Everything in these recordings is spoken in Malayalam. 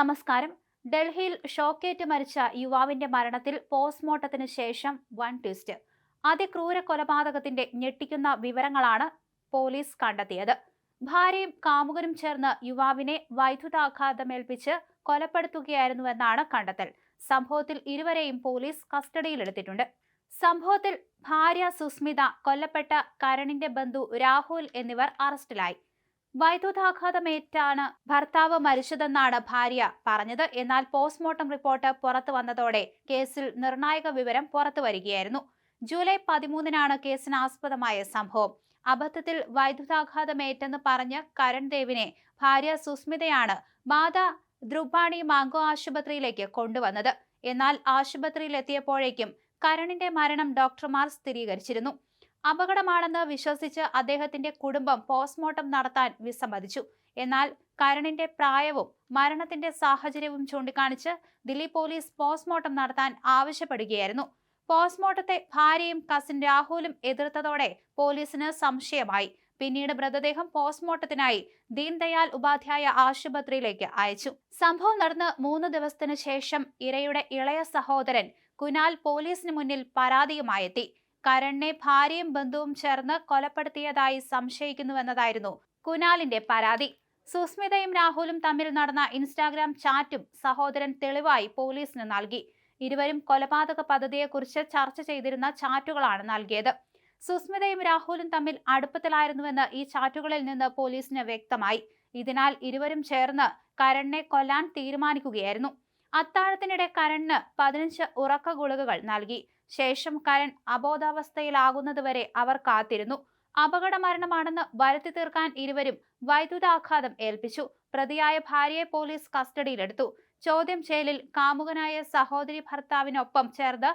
നമസ്കാരം. ഡൽഹിയിൽ ഷോക്കേറ്റ് മരിച്ച യുവാവിന്റെ മരണത്തിൽ പോസ്റ്റ്മോർട്ടത്തിന് ശേഷം വൺ ട്വിസ്റ്റ്. അതിക്രൂര കൊലപാതകത്തിന്റെ ഞെട്ടിക്കുന്ന വിവരങ്ങളാണ് പോലീസ് കണ്ടെത്തിയത്. ഭാര്യയും കാമുകനും ചേർന്ന് യുവാവിനെ വൈദ്യുതാഘാതമേൽപ്പിച്ച് കൊലപ്പെടുത്തുകയായിരുന്നുവെന്നാണ് കണ്ടെത്തൽ. സംഭവത്തിൽ ഇരുവരെയും പോലീസ് കസ്റ്റഡിയിലെടുത്തിട്ടുണ്ട്. സംഭവത്തിൽ ഭാര്യ സുസ്മിത കൊല്ലപ്പെട്ട കരണിന്റെ ബന്ധു രാഹുൽ എന്നിവർ അറസ്റ്റിലായി. വൈദ്യുതാഘാതമേറ്റാണ് ഭർത്താവ് മരിച്ചതെന്നാണ് ഭാര്യ പറഞ്ഞത്. എന്നാൽ പോസ്റ്റ്മോർട്ടം റിപ്പോർട്ട് പുറത്തു വന്നതോടെ കേസിൽ നിർണായക വിവരം പുറത്തു വരികയായിരുന്നു. ജൂലൈ പതിമൂന്നിനാണ് കേസിന് ആസ്പദമായ സംഭവം. അബദ്ധത്തിൽ വൈദ്യുതാഘാതമേറ്റെന്ന് പറഞ്ഞ കരൺ ദേവിനെ ഭാര്യ സുസ്മിതയാണ് മാതാ ദ്രുപാണി മാങ്കോ ആശുപത്രിയിലേക്ക് കൊണ്ടുവന്നത്. എന്നാൽ ആശുപത്രിയിലെത്തിയപ്പോഴേക്കും കരണിന്റെ മരണം ഡോക്ടർമാർ സ്ഥിരീകരിച്ചിരുന്നു. അപകടമാണെന്ന് വിശ്വസിച്ച് അദ്ദേഹത്തിന്റെ കുടുംബം പോസ്റ്റ്മോർട്ടം നടത്താൻ വിസമ്മതിച്ചു. എന്നാൽ കരണിന്റെ പ്രായവും മരണത്തിന്റെ സാഹചര്യവും ചൂണ്ടിക്കാണിച്ച് ദില്ലി പോലീസ് പോസ്റ്റ്മോർട്ടം നടത്താൻ ആവശ്യപ്പെടുകയായിരുന്നു. പോസ്റ്റ്മോർട്ടത്തെ ഭാര്യയും കസിൻ രാഹുലും എതിർത്തതോടെ പോലീസിന് സംശയമായി. പിന്നീട് മൃതദേഹം പോസ്റ്റ്മോർട്ടത്തിനായി ദീൻദയാൽ ഉപാധ്യായ ആശുപത്രിയിലേക്ക് അയച്ചു. സംഭവം നടന്ന് മൂന്ന് ദിവസത്തിനു ശേഷം ഇരയുടെ ഇളയ സഹോദരൻ കുനാൽ പോലീസിന് മുന്നിൽ പരാതിയുമായെത്തി കരണിനെ ഭാര്യയും ബന്ധുവും ചേർന്ന് കൊലപ്പെടുത്തിയതായി സംശയിക്കുന്നുവെന്നതായിരുന്നു കുനാലിന്റെ പരാതി. സുസ്മിതയും രാഹുലും തമ്മിൽ നടന്ന ഇൻസ്റ്റാഗ്രാം ചാറ്റും സഹോദരൻ തെളിവായി പോലീസിന് നൽകി. ഇരുവരും കൊലപാതക പദ്ധതിയെക്കുറിച്ച് ചർച്ച ചെയ്തിരുന്ന ചാറ്റുകളാണ് നൽകിയത്. സുസ്മിതയും രാഹുലും തമ്മിൽ അടുപ്പത്തിലായിരുന്നുവെന്ന് ഈ ചാറ്റുകളിൽ നിന്ന് പോലീസിന് വ്യക്തമായി. ഇതിനാൽ ഇരുവരും ചേർന്ന് കരണിനെ കൊല്ലാൻ തീരുമാനിക്കുകയായിരുന്നു. അത്താഴത്തിനിടെ കരണിന് പതിനഞ്ച് ഉറക്ക ഗുളികകൾ നൽകി. ശേഷം കരൺ അബോധാവസ്ഥയിലാകുന്നതുവരെ അവർ കാത്തിരുന്നു. അപകട മരണമാണെന്ന് വരുത്തി തീർക്കാൻ ഇരുവരും വൈദ്യുതാഘാതം ഏൽപ്പിച്ചു. പ്രതിയായ ഭാര്യയെ പോലീസ് കസ്റ്റഡിയിലെടുത്തു. ചോദ്യം ചെയ്യലിൽ കാമുകനായ സഹോദരി ഭർത്താവിനൊപ്പം ചേർന്ന്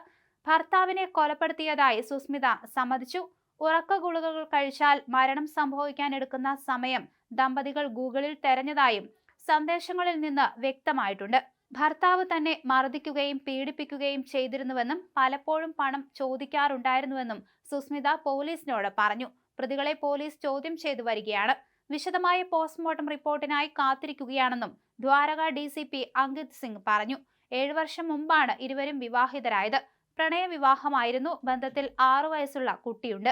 ഭർത്താവിനെ കൊലപ്പെടുത്തിയതായി സുസ്മിത സമ്മതിച്ചു. ഉറക്ക ഗുളികകൾ കഴിച്ചാൽ മരണം സംഭവിക്കാൻ എടുക്കുന്ന സമയം ദമ്പതികൾ ഗൂഗിളിൽ തെരഞ്ഞതായും സന്ദേശങ്ങളിൽ നിന്ന് വ്യക്തമായിട്ടുണ്ട്. ഭർത്താവ് തന്നെ മർദ്ദിക്കുകയും പീഡിപ്പിക്കുകയും ചെയ്തിരുന്നുവെന്നും പലപ്പോഴും പണം ചോദിക്കാറുണ്ടായിരുന്നുവെന്നും സുസ്മിത പോലീസിനോട് പറഞ്ഞു. പ്രതികളെ പോലീസ് ചോദ്യം ചെയ്തു വരികയാണ്. വിശദമായ പോസ്റ്റ്മോർട്ടം റിപ്പോർട്ടിനായി കാത്തിരിക്കുകയാണെന്നും Dwarka D C P Ankit Singh പറഞ്ഞു. ഏഴു വർഷം മുമ്പാണ് ഇരുവരും വിവാഹിതരായത്. പ്രണയവിവാഹമായിരുന്നു. ബന്ധത്തിൽ ആറു വയസ്സുള്ള കുട്ടിയുണ്ട്.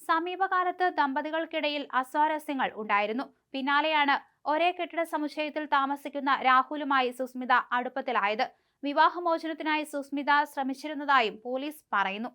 സമീപകാലത്ത് ദമ്പതികൾക്കിടയിൽ അസ്വാരസ്യങ്ങൾ ഉണ്ടായിരുന്നു. പിന്നാലെയാണ് ഒരേ കെട്ടിട സമുച്ചയത്തിൽ താമസിക്കുന്ന രാഹുലുമായി സുസ്മിത അടുപ്പത്തിലായത്. വിവാഹമോചനത്തിനായി സുസ്മിത ശ്രമിച്ചിരുന്നതായും പോലീസ് പറയുന്നു.